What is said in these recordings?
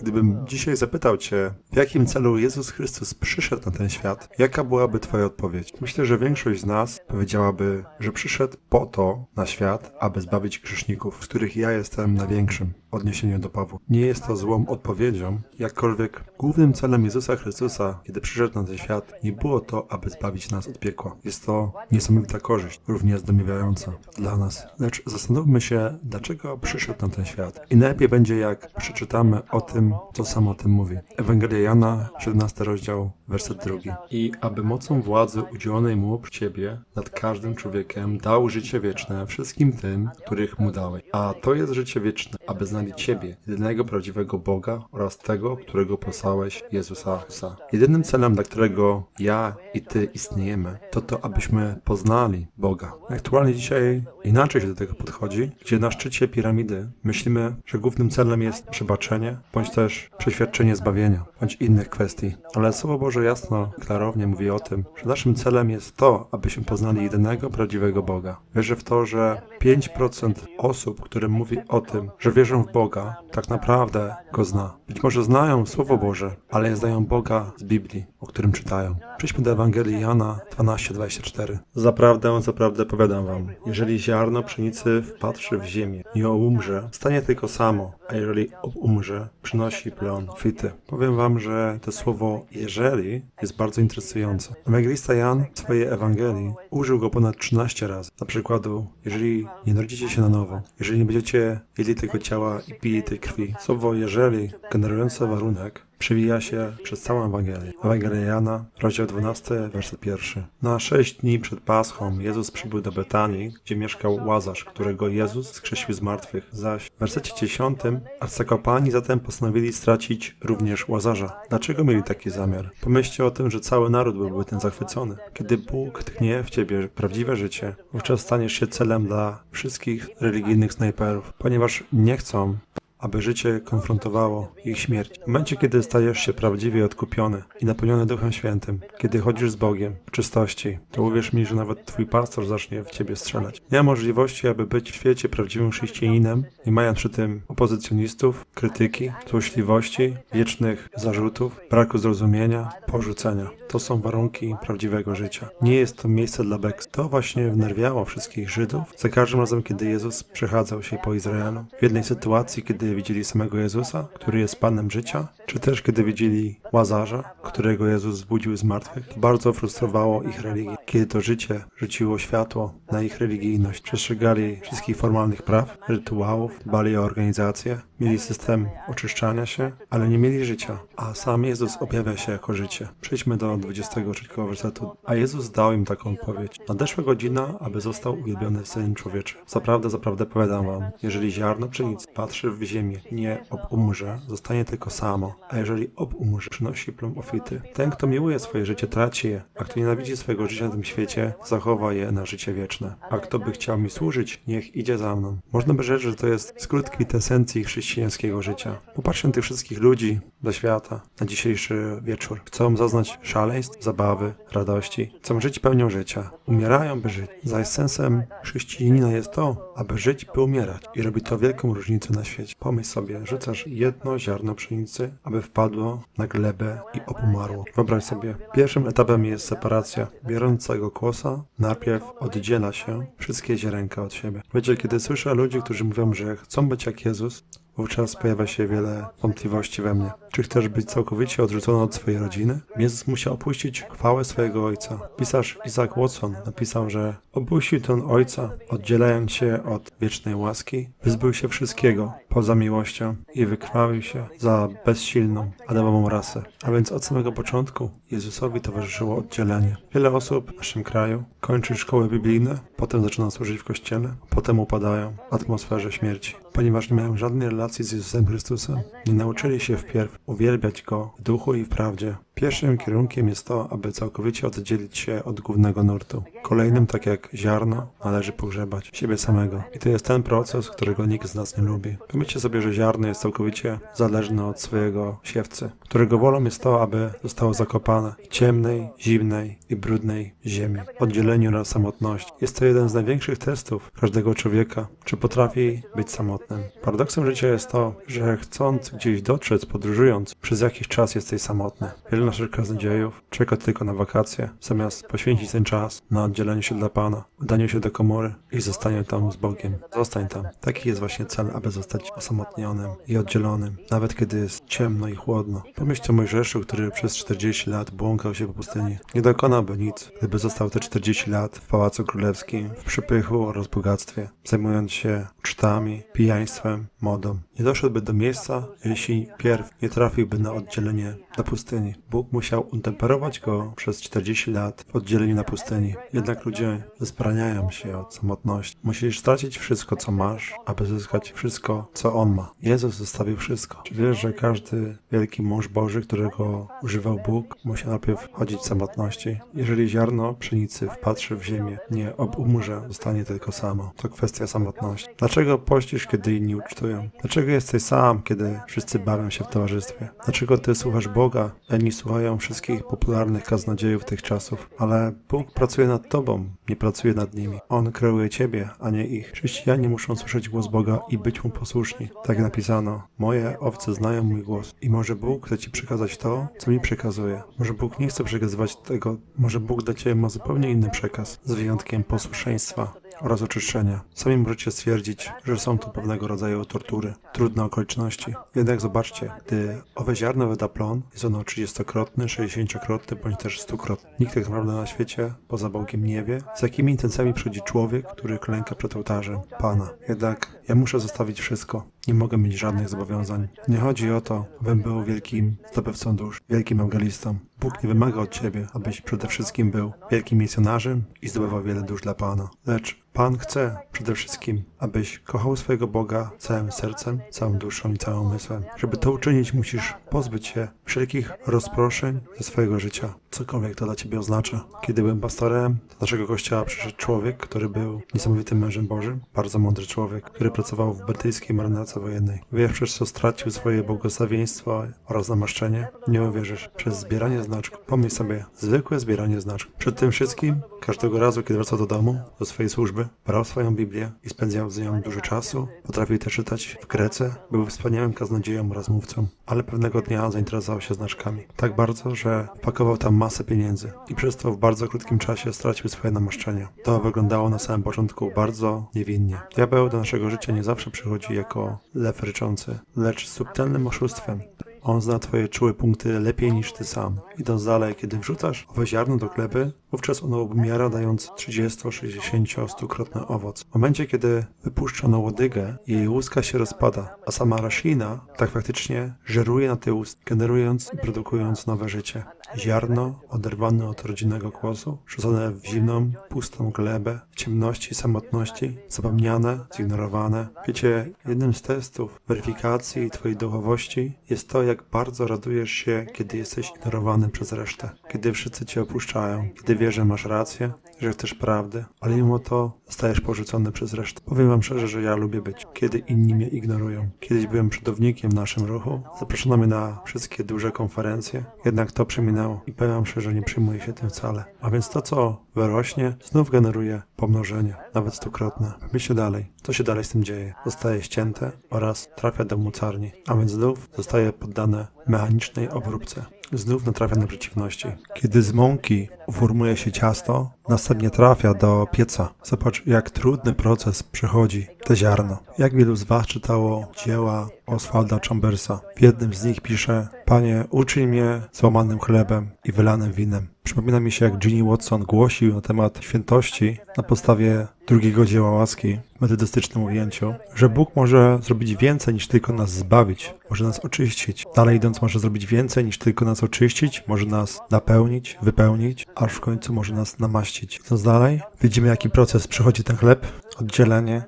Gdybym dzisiaj zapytał Cię, w jakim celu Jezus Chrystus przyszedł na ten świat, jaka byłaby Twoja odpowiedź? Myślę, że większość z nas powiedziałaby, że przyszedł po to na świat, aby zbawić grzeszników, z których ja jestem największym w odniesieniu do Pawła. Nie jest to złą odpowiedzią, jakkolwiek głównym celem Jezusa Chrystusa, kiedy przyszedł na ten świat, nie było to, aby zbawić nas od piekła. Jest to niesamowita korzyść, równie zdumiewająca dla nas. Lecz zastanówmy się, dlaczego przyszedł na ten świat. I najlepiej będzie, jak przeczytamy o tym, co sam o tym mówi. Ewangelia Jana, 17 rozdział, werset drugi. I aby mocą władzy udzielonej mu przez Ciebie nad każdym człowiekiem dał życie wieczne wszystkim tym, których mu dałeś. A to jest życie wieczne, aby znali Ciebie, jedynego prawdziwego Boga oraz tego, którego posłałeś, Jezusa Chrystusa. Jedynym celem, dla którego ja i Ty istniejemy, to to, abyśmy poznali Boga. Aktualnie dzisiaj inaczej się do tego podchodzi, gdzie na szczycie piramidy myślimy, że głównym celem jest przebaczenie, bądź też przeświadczenie zbawienia, bądź innych kwestii. Ale Słowo Boże jasno, klarownie mówi o tym, że naszym celem jest to, abyśmy poznali jedynego prawdziwego Boga. Wierzę w to, że 5% osób, które mówi o tym, że wierzą w Boga, tak naprawdę Go zna. Być może znają Słowo Boże, ale nie znają Boga z Biblii, o którym czytają. Przejdźmy do Ewangelii Jana 12:24. Zaprawdę, zaprawdę powiadam wam, jeżeli ziarno pszenicy wpatrzy w ziemię i umrze, stanie tylko samo, a jeżeli umrze, przynosi plon fity. Powiem wam, że to słowo jeżeli jest bardzo interesujące. Ewangelista Jan w swojej Ewangelii użył go ponad 13 razy. Na przykładu, jeżeli nie narodzicie się na nowo, jeżeli nie będziecie jedli tego ciała i pili tej krwi. Słowo jeżeli, generujące warunek, przewija się przez całą Ewangelię. Ewangelia Jana, rozdział 12, werset 1. Na sześć dni przed Paschą Jezus przybył do Betanii, gdzie mieszkał Łazarz, którego Jezus skrzesił z martwych. Zaś w wersecie 10 arcykapłani zatem postanowili stracić również Łazarza. Dlaczego mieli taki zamiar? Pomyślcie o tym, że cały naród byłby tym zachwycony. Kiedy Bóg tchnie w ciebie prawdziwe życie, wówczas staniesz się celem dla wszystkich religijnych snajperów, ponieważ nie chcą, aby życie konfrontowało ich śmierć. W momencie, kiedy stajesz się prawdziwie odkupiony i napełniony Duchem Świętym, kiedy chodzisz z Bogiem w czystości, to uwierz mi, że nawet twój pastor zacznie w ciebie strzelać. Nie ma możliwości, aby być w świecie prawdziwym chrześcijaninem, nie mając przy tym opozycjonistów, krytyki, złośliwości, wiecznych zarzutów, braku zrozumienia, porzucenia. To są warunki prawdziwego życia. Nie jest to miejsce dla beks. To właśnie wnerwiało wszystkich Żydów za każdym razem, kiedy Jezus przechadzał się po Izraelu. W jednej sytuacji, kiedy widzieli samego Jezusa, który jest Panem życia, czy też kiedy widzieli Łazarza, którego Jezus zbudził z martwych, to bardzo frustrowało ich religię. Kiedy to życie rzuciło światło na ich religijność, przestrzegali wszystkich formalnych praw, rytuałów, dbali o organizację, mieli system oczyszczania się, ale nie mieli życia, a sam Jezus objawia się jako życie. Przejdźmy do 23 wersetu. A Jezus dał im taką odpowiedź. Nadeszła godzina, aby został uwielbiony Syn Człowieczy. Zaprawdę, zaprawdę powiadam wam, jeżeli ziarno pszenicy patrzy w ziemię, nie obumrze, zostanie tylko samo, a jeżeli obumrze, przynosi plon ofity. Ten, kto miłuje swoje życie, traci je, a kto nienawidzi swojego życia na tym świecie, zachowa je na życie wieczne. A kto by chciał mi służyć, niech idzie za mną. Można by rzec, że to jest skrót kwintesencji chrześcijańskiego życia. Popatrzcie na tych wszystkich ludzi do świata na dzisiejszy wieczór. Chcą zaznać szaleństw, zabawy, radości. Chcą żyć pełnią życia. Umierają, by żyć. Zaś sensem chrześcijanina jest to, aby żyć, by umierać. I robi to wielką różnicę na świecie. Pomyśl sobie, rzucasz jedno ziarno pszenicy, aby wpadło na glebę i obumarło. Wyobraź sobie, pierwszym etapem jest separacja. Biorąc całego kłosa, najpierw oddziela się wszystkie ziarenka od siebie. Wiecie, kiedy słyszę ludzi, którzy mówią, że chcą być jak Jezus, Wówczas pojawia się wiele wątpliwości we mnie. Czy chcesz być całkowicie odrzucony od swojej rodziny? Jezus musiał opuścić chwałę swojego ojca. Pisarz Isaac Watson napisał, że opuścił ten ojca, oddzielając się od wiecznej łaski, wyzbył się wszystkiego poza miłością i wykrwawił się za bezsilną Adamową rasę. A więc od samego początku Jezusowi towarzyszyło oddzielenie. Wiele osób w naszym kraju kończy szkoły biblijne, potem zaczyna służyć w kościele, potem upadają w atmosferze śmierci, ponieważ nie mają żadnej relacji z Jezusem Chrystusem. Nie nauczyli się wpierw uwielbiać Go w duchu i w prawdzie, Pierwszym kierunkiem jest to, aby całkowicie oddzielić się od głównego nurtu. Kolejnym, tak jak ziarno, należy pogrzebać siebie samego. I to jest ten proces, którego nikt z nas nie lubi. Pomyślcie sobie, że ziarno jest całkowicie zależne od swojego siewcy, którego wolą jest to, aby zostało zakopane w ciemnej, zimnej i brudnej ziemi. Oddzieleniu na samotność. Jest to jeden z największych testów każdego człowieka, czy potrafi być samotnym. Paradoksem życia jest to, że chcąc gdzieś dotrzeć, podróżując, przez jakiś czas jesteś samotny. Wiele naszych kaznodziejów czeka tylko na wakacje, zamiast poświęcić ten czas na oddzieleniu się dla Pana, udaniu się do komory i zostaniu tam z Bogiem. Zostań tam. Taki jest właśnie cel, aby zostać osamotnionym i oddzielonym, nawet kiedy jest ciemno i chłodno. Pomyśl o Mojżeszu, który przez 40 lat błąkał się po pustyni. Nie dokonałby nic, gdyby został te 40 lat w Pałacu Królewskim, w przypychu oraz bogactwie, zajmując się ucztami, pijaństwem, modą. Nie doszedłby do miejsca, jeśli pierw nie trafiłby na oddzielenie na pustyni. Bóg musiał utemperować go przez 40 lat w oddzieleniu na pustyni. Jednak ludzie wzbraniają się od samotności. Musisz stracić wszystko, co masz, aby zyskać wszystko, co On ma. Jezus zostawił wszystko. Czy wiesz, że każdy wielki mąż Boży, którego używał Bóg, musiał najpierw chodzić w samotności? Jeżeli ziarno pszenicy wpatrzy w ziemię, nie obumrze, zostanie tylko samo. To kwestia samotności. Dlaczego pościsz, kiedy inni ucztują? Dlaczego jesteś sam, kiedy wszyscy bawią się w towarzystwie? Dlaczego ty słuchasz Boga, a inni słuchają wszystkich popularnych kaznodziejów tych czasów? Ale Bóg pracuje nad tobą, nie pracuje nad nimi. On kreuje ciebie, a nie ich. Chrześcijanie muszą słyszeć głos Boga i być mu posłuszni. Tak napisano, moje owce znają mój głos. I może Bóg chce ci przekazać to, co mi przekazuje. Może Bóg nie chce przekazywać tego, może Bóg dla ciebie ma zupełnie inny przekaz, z wyjątkiem posłuszeństwa oraz oczyszczenia. Sami możecie stwierdzić, że są to pewnego rodzaju tortury, trudne okoliczności. Jednak zobaczcie, gdy owe ziarno wyda plon, jest ono 30-krotny, 60-krotny bądź też 100-krotny. Nikt tak naprawdę na świecie, poza Bogiem, nie wie, z jakimi intencjami przychodzi człowiek, który klęka przed ołtarzem Pana. Jednak ja muszę zostawić wszystko. Nie mogę mieć żadnych zobowiązań. Nie chodzi o to, abym był wielkim zdobywcą dusz, wielkim ewangelistą. Bóg nie wymaga od ciebie, abyś przede wszystkim był wielkim misjonarzem i zdobywał wiele dusz dla Pana. Lecz Pan chce przede wszystkim, abyś kochał swojego Boga całym sercem, całą duszą i całym umysłem. Żeby to uczynić, musisz pozbyć się wszelkich rozproszeń ze swojego życia, cokolwiek to dla ciebie oznacza. Kiedy byłem pastorem, do naszego kościoła przyszedł człowiek, który był niesamowitym mężem Bożym, bardzo mądry człowiek, który pracował w brytyjskiej marynarce wojennej. Wiesz, przez co stracił swoje błogosławieństwo oraz namaszczenie? Nie uwierzysz. Przez zbieranie znaczków. Pomyśl sobie, zwykłe zbieranie znaczków. Przed tym wszystkim, każdego razu, kiedy wracał do domu, do swojej służby, brał swoją Biblię i spędzał z nią dużo czasu. Potrafił też czytać w Grece. Był wspaniałym kaznodzieją oraz mówcą. Ale pewnego dnia zainteresował się znaczkami. Tak bardzo, że wpakował tam masę pieniędzy. I przez to w bardzo krótkim czasie stracił swoje namaszczenie. To wyglądało na samym początku bardzo niewinnie. Diabeł do naszego życia nie zawsze przychodzi jako lew ryczący, lecz subtelnym oszustwem. On zna twoje czułe punkty lepiej niż ty sam. Idąc dalej, kiedy wrzucasz owe ziarno do gleby, wówczas ono obumiera, dając 30, 60, 100-krotny owoc. W momencie, kiedy wypuszcza na łodygę, jej łuska się rozpada, a sama roślina tak faktycznie żeruje na łusk, generując i produkując nowe życie. Ziarno oderwane od rodzinnego głosu, rzucone w zimną, pustą glebę, ciemności, samotności, zapomniane, zignorowane. Wiecie, jednym z testów weryfikacji twojej duchowości jest to, jak bardzo radujesz się, kiedy jesteś ignorowany przez resztę, kiedy wszyscy cię opuszczają, kiedy wiesz, że masz rację, że chcesz prawdy, ale mimo to zostajesz porzucony przez resztę. Powiem wam szczerze, że ja lubię być, kiedy inni mnie ignorują. Kiedyś byłem przodownikiem w naszym ruchu, zaproszono mnie na wszystkie duże konferencje, jednak to przeminęło i powiem wam szczerze, że nie przyjmuję się tym wcale. A więc to, co wyrośnie, znów generuje pomnożenie, nawet stukrotne. Myślę dalej, co się dalej z tym dzieje. Zostaje ścięte oraz trafia do mocarni, a więc znów zostaje poddane mechanicznej obróbce. Znów natrafia na przeciwności. Kiedy z mąki uformuje się ciasto, następnie trafia do pieca. Zobacz, jak trudny proces przechodzi ziarno. Jak wielu z Was czytało dzieła Oswalda Chambersa. W jednym z nich pisze Panie, uczyń mnie złamanym chlebem i wylanym winem. Przypomina mi się, jak Ginny Watson głosił na temat świętości na podstawie drugiego dzieła łaski w metodystycznym ujęciu, że Bóg może zrobić więcej niż tylko nas zbawić, może nas oczyścić. Dalej idąc, może zrobić więcej niż tylko nas oczyścić, może nas napełnić, wypełnić, aż w końcu może nas namaścić. Idąc dalej, widzimy jaki proces przechodzi ten chleb, oddzielenie,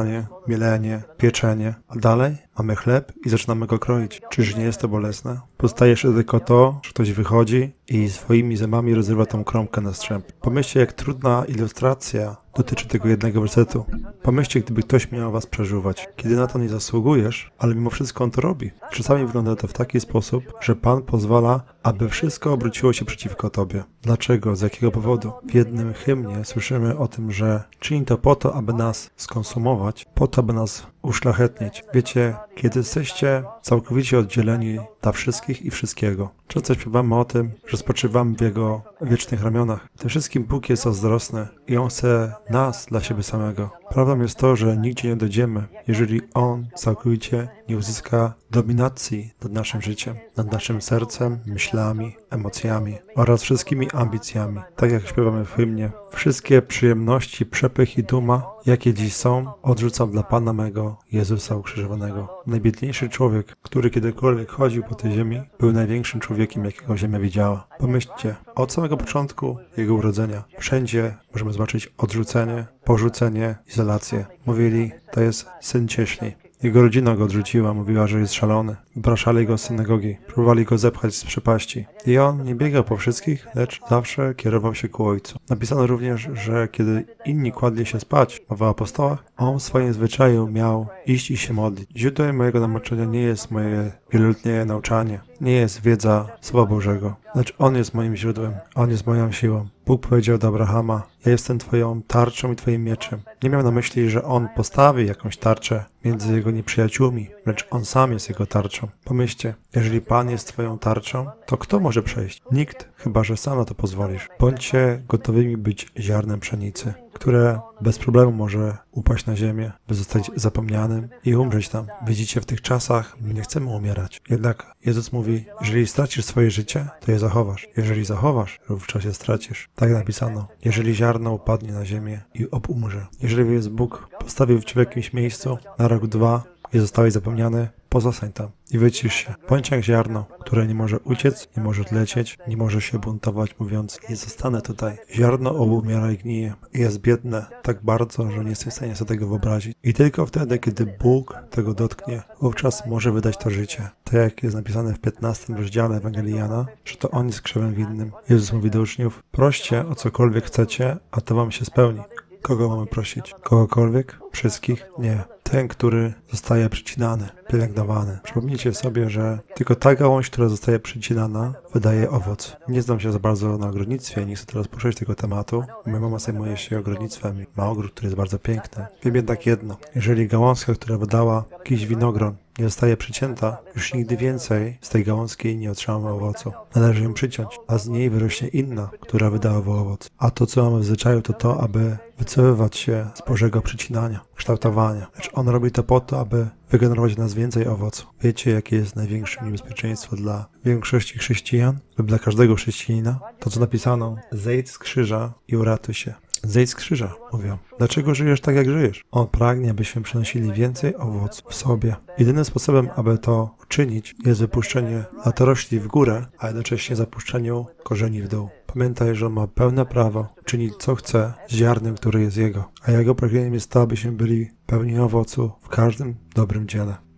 Yeah. Mielenie, pieczenie, a dalej mamy chleb i zaczynamy go kroić. Czyż nie jest to bolesne? Pozostaje jeszcze tylko to, że ktoś wychodzi i swoimi zębami rozrywa tą kromkę na strzęp. Pomyślcie, jak trudna ilustracja dotyczy tego jednego wersetu. Pomyślcie, gdyby ktoś miał was przeżuwać, kiedy na to nie zasługujesz, ale mimo wszystko on to robi. Czasami wygląda to w taki sposób, że Pan pozwala, aby wszystko obróciło się przeciwko tobie. Dlaczego? Z jakiego powodu? W jednym hymnie słyszymy o tym, że czyni to po to, aby nas skonsumować, po to, aby nas uszlachetnić. Wiecie, kiedy jesteście całkowicie oddzieleni dla wszystkich i wszystkiego. Często śpiewamy o tym, że spoczywamy w Jego wiecznych ramionach. Tym wszystkim Bóg jest zazdrosny i On chce nas dla siebie samego. Prawdą jest to, że nigdzie nie dojdziemy, jeżeli On całkowicie nie uzyska dominacji nad naszym życiem, nad naszym sercem, myślami, emocjami oraz wszystkimi ambicjami. Tak jak śpiewamy w hymnie, wszystkie przyjemności, przepych i duma, jakie dziś są, odrzucam dla Pana mego, Jezusa ukrzyżowanego. Najbiedniejszy człowiek, który kiedykolwiek chodził po tej ziemi, był największym człowiekiem, jakiego ziemia widziała. Pomyślcie, od samego początku jego urodzenia, wszędzie możemy zobaczyć odrzucenie, porzucenie, izolację. Mówili, to jest syn cieśli. Jego rodzina go odrzuciła, mówiła, że jest szalony. Wypraszali go z synagogi, próbowali go zepchać z przepaści. I on nie biegał po wszystkich, lecz zawsze kierował się ku Ojcu. Napisano również, że kiedy inni kładli się spać, mowa o apostołach, on w swoim zwyczaju miał iść i się modlić. Źródłem mojego nauczania nie jest moje wieloletnie nauczanie, nie jest wiedza Słowa Bożego, lecz On jest moim źródłem, On jest moją siłą. Bóg powiedział do Abrahama, ja jestem Twoją tarczą i Twoim mieczem. Nie miał na myśli, że On postawi jakąś tarczę między jego nieprzyjaciółmi, lecz On sam jest jego tarczą. Pomyślcie, jeżeli Pan jest Twoją tarczą, to kto może przejść? Nikt, chyba że sam na to pozwolisz. Bądźcie gotowymi być ziarnem pszenicy, które bez problemu może upaść na ziemię, by zostać zapomnianym i umrzeć tam. Widzicie, w tych czasach nie chcemy umierać. Jednak Jezus mówi, jeżeli stracisz swoje życie, to je zachowasz. Jeżeli zachowasz, wówczas je stracisz. Tak napisano. Jeżeli ziarno upadnie na ziemię i obumrze. Jeżeli jest Bóg postawił cię w jakimś miejscu na rok, dwa i zostałeś zapomniany, pozostań tam i wycisz się. Bądź jak ziarno, które nie może uciec, nie może odlecieć, nie może się buntować, mówiąc nie zostanę tutaj. Ziarno obumiera i gnije jest biedne tak bardzo, że nie jesteś w stanie sobie tego wyobrazić. I tylko wtedy, kiedy Bóg tego dotknie, wówczas może wydać to życie. Tak jak jest napisane w 15 rozdziale Ewangelii Jana, że to On jest krzewem winnym. Jezus mówi do uczniów, proście o cokolwiek chcecie, a to wam się spełni. Kogo mamy prosić? Kogokolwiek? Wszystkich? Nie. Ten, który zostaje przycinany, pielęgnowany. Przypomnijcie sobie, że tylko ta gałąź, która zostaje przycinana, wydaje owoc. Nie znam się za bardzo na ogrodnictwie, nie chcę teraz poruszać tego tematu. Moja mama zajmuje się ogrodnictwem ma ogród, który jest bardzo piękny. Wiem jednak jedno. Jeżeli gałązka, która wydała jakiś winogron, nie zostaje przycięta, już nigdy więcej z tej gałązki nie otrzymamy owocu. Należy ją przyciąć, a z niej wyrośnie inna, która wyda owoc. A to, co mamy w zwyczaju, to to, aby wycofywać się z Bożego przycinania, kształtowania. Lecz On robi to po to, aby wygenerować w nas więcej owocu. Wiecie, jakie jest największe niebezpieczeństwo dla większości chrześcijan lub dla każdego chrześcijanina? To, co napisano, zejdź z krzyża i uratuj się. Zejdź z krzyża, mówią. Dlaczego żyjesz tak, jak żyjesz? On pragnie, abyśmy przynosili więcej owoców w sobie. Jedynym sposobem, aby to uczynić, jest wypuszczenie latorośli w górę, a jednocześnie zapuszczeniu korzeni w dół. Pamiętaj, że on ma pełne prawo czynić co chce z ziarnem, które jest jego, a jego pragnieniem jest to, abyśmy byli pełni owocu w każdym dobrym dziele.